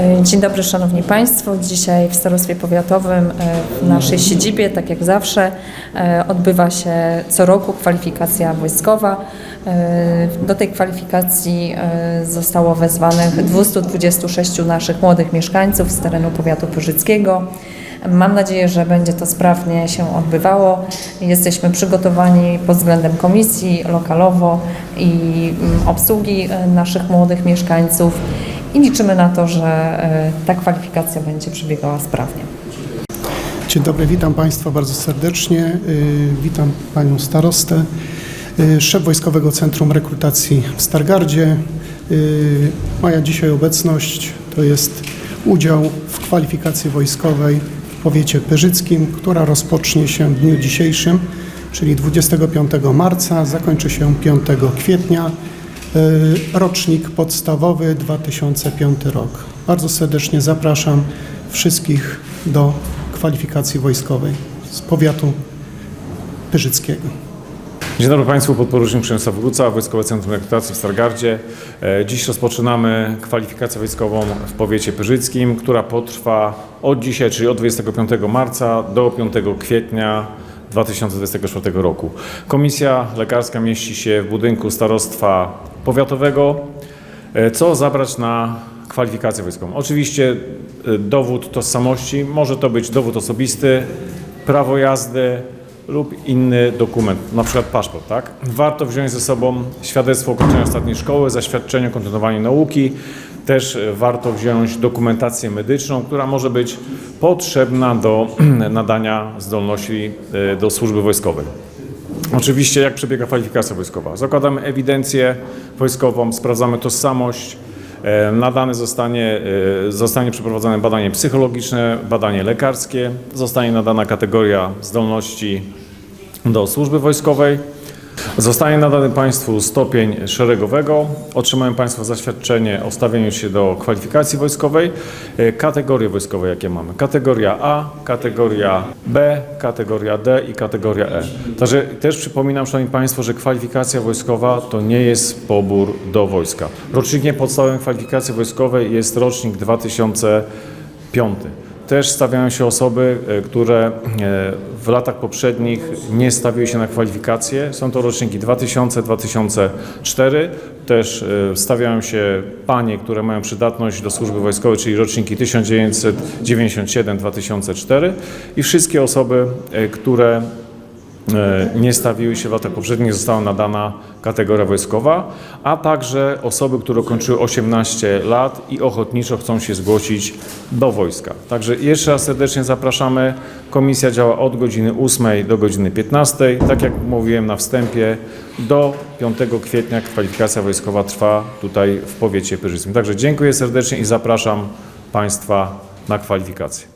E, Dzień dobry Szanowni Państwo. Dzisiaj w Starostwie Powiatowym e, w naszej siedzibie, tak jak zawsze, e, odbywa się co roku kwalifikacja wojskowa. Do tej kwalifikacji zostało wezwanych 226 naszych młodych mieszkańców z terenu powiatu pyrzyckiego. Mam nadzieję, że będzie to sprawnie się odbywało. Jesteśmy przygotowani pod względem komisji lokalowo i mm, obsługi naszych młodych mieszkańców i liczymy na to, że e, ta kwalifikacja będzie przebiegała sprawnie. Dzień dobry, witam Państwa bardzo serdecznie. Y, Witam Panią Starostę, y, szef Wojskowego Centrum Rekrutacji w Stargardzie. Moja dzisiaj obecność to jest udział w kwalifikacji wojskowej w powiecie pyrzyckim, która rozpocznie się w dniu dzisiejszym, czyli 25 marca, zakończy się 5 kwietnia. Y, Rocznik podstawowy 2005 rok. Bardzo serdecznie zapraszam wszystkich do kwalifikacji wojskowej z powiatu pyrzyckiego. Dzień dobry Państwu, podporucznik Przemysław Wróca, Wojskowe Centrum Rekrutacji w Stargardzie. E, Dziś rozpoczynamy kwalifikację wojskową w powiecie pyrzyckim, która potrwa od dzisiaj, czyli od 25 marca do 5 kwietnia 2024 roku. Komisja lekarska mieści się w budynku starostwa powiatowego. E, Co zabrać na kwalifikację wojskową? Oczywiście e, dowód tożsamości, może to być dowód osobisty, prawo jazdy, lub inny dokument, na przykład paszport, tak? Warto wziąć ze sobą świadectwo ukończenia ostatniej szkoły, zaświadczenie o kontynuowaniu nauki. Też e, warto wziąć dokumentację medyczną, która może być potrzebna do nadania zdolności do służby wojskowej. Oczywiście jak przebiega kwalifikacja wojskowa? Zakładamy ewidencję wojskową, sprawdzamy tożsamość, e, nadane zostanie, e, zostanie przeprowadzone badanie psychologiczne, badanie lekarskie, zostanie nadana kategoria zdolności do służby wojskowej. Zostanie nadany Państwu stopień szeregowego. Otrzymają Państwo zaświadczenie o stawieniu się do kwalifikacji wojskowej. E, Kategorie wojskowe, jakie mamy? Kategoria A, kategoria B, kategoria D i kategoria E. Także też przypominam, Szanowni Państwo, że kwalifikacja wojskowa to nie jest pobór do wojska. Rocznikiem podstawowym kwalifikacji wojskowej jest rocznik 2005. Też stawiają się osoby, e, które e, w latach poprzednich nie stawiły się na kwalifikacje. Są to roczniki 2000-2004. Też e, stawiają się panie, które mają przydatność do służby wojskowej, czyli roczniki 1997-2004 i wszystkie osoby, które nie stawiły się w latach poprzednich, została nadana kategoria wojskowa, a także osoby, które ukończyły 18 lat i ochotniczo chcą się zgłosić do wojska. Także jeszcze raz serdecznie zapraszamy. Komisja działa od godziny 8 do godziny 15. Tak jak mówiłem na wstępie, do 5 kwietnia kwalifikacja wojskowa trwa tutaj w powiecie pyrzyckim. Także dziękuję serdecznie i zapraszam Państwa na kwalifikację.